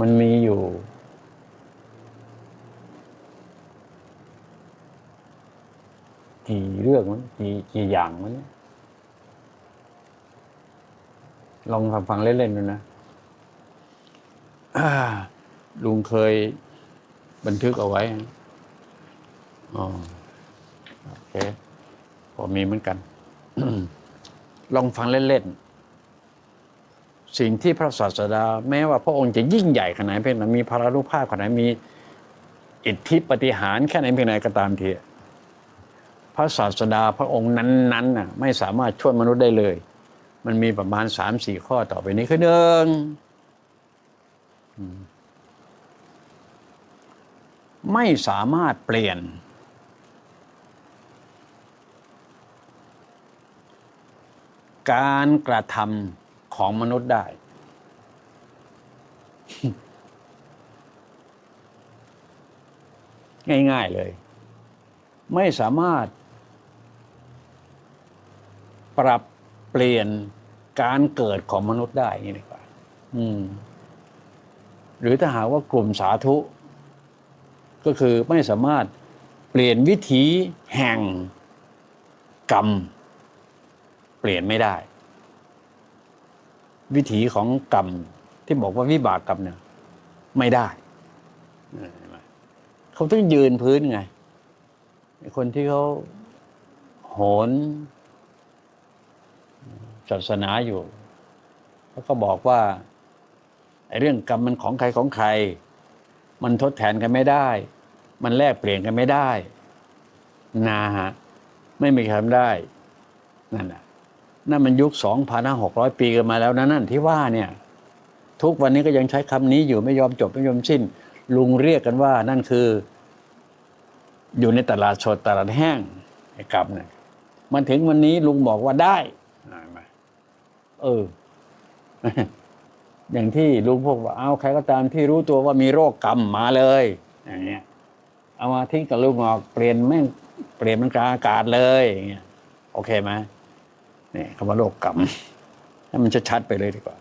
มันมีอยู่ กี่เรื่องมันกี่กี่อย่างมันเนี่ยลองฟังฟังเล่นๆดูนะลุงเคยบันทึกเอาไว้อ๋อโอเคพอมีเหมือนกัน ลองฟังเล่นๆ สิ่งที่พระศาสดา แม้ว่าพระองค์จะยิ่งใหญ่ขนาดไหนเพียงไหนมีพลานุภาพขนาดไหนมีอิทธิปฏิหารแค่ไหนเพียงไหนก็ตามทีพระศาสดาพระองค์นั้นๆน่ะไม่สามารถช่วยมนุษย์ได้เลย มันมีประมาณสามสี่ข้อต่อไปนี้คือหนึ่งไม่สามารถเปลี่ยน การกระทำ ของมนุษย์ได้ ง่ายๆเลย ไม่สามารถ ปรับเปลี่ยนการเกิดของมนุษย์ได้ย่างนี้ดีกว่าอืม หรือถ้าหากว่ากลุ่มสาธุ ก็คือไม่สามารถเปลี่ยนวิถีแห่งกรรม เปลี่ยนไม่ได้ วิถีของกรรมที่บอกว่าวิบากกรรมเนี่ยไม่ได้เขาต้องยืนพื้นไงคนที่เขาโหนศาสนาอยู่แล้วก็บอกว่าไอ้เรื่องกรรมมันของใครของใคร มันทดแทนกันไม่ได้ มันแลกเปลี่ยนกันไม่ได้นาฮะ ไม่มีใครทำได้ นั่นน่ะ นั่นมันยุคสองพันห้าหกร้อยปีกันมาแล้วนะนั่นที่ว่าเนี่ยทุกวันนี้ก็ยังใช้คำนี้อยู่ไม่ยอมจบไม่ยอมสิ้น ลุงเรียกกันว่านั่นคือ อยู่ในตลาดสดตลาดแห้งไอ้กรรมเนี่ยมันถึงวันนี้ลุงบอกว่าได้เห็นไหมเออ อย่างที่ลุงพวกว่าเอาใครก็ตามที่รู้ตัวว่ามีโรคกรรมมาเลย อย่างเงี้ย เอามาทิ้งกับลุงออกเปลี่ยนแม่งเปลี่ยนมันกลางอากาศเลยอย่างเงี้ยโอเคไหม นี่คำว่าโรคกรรมให้มันชัดๆไปเลยดีกว่า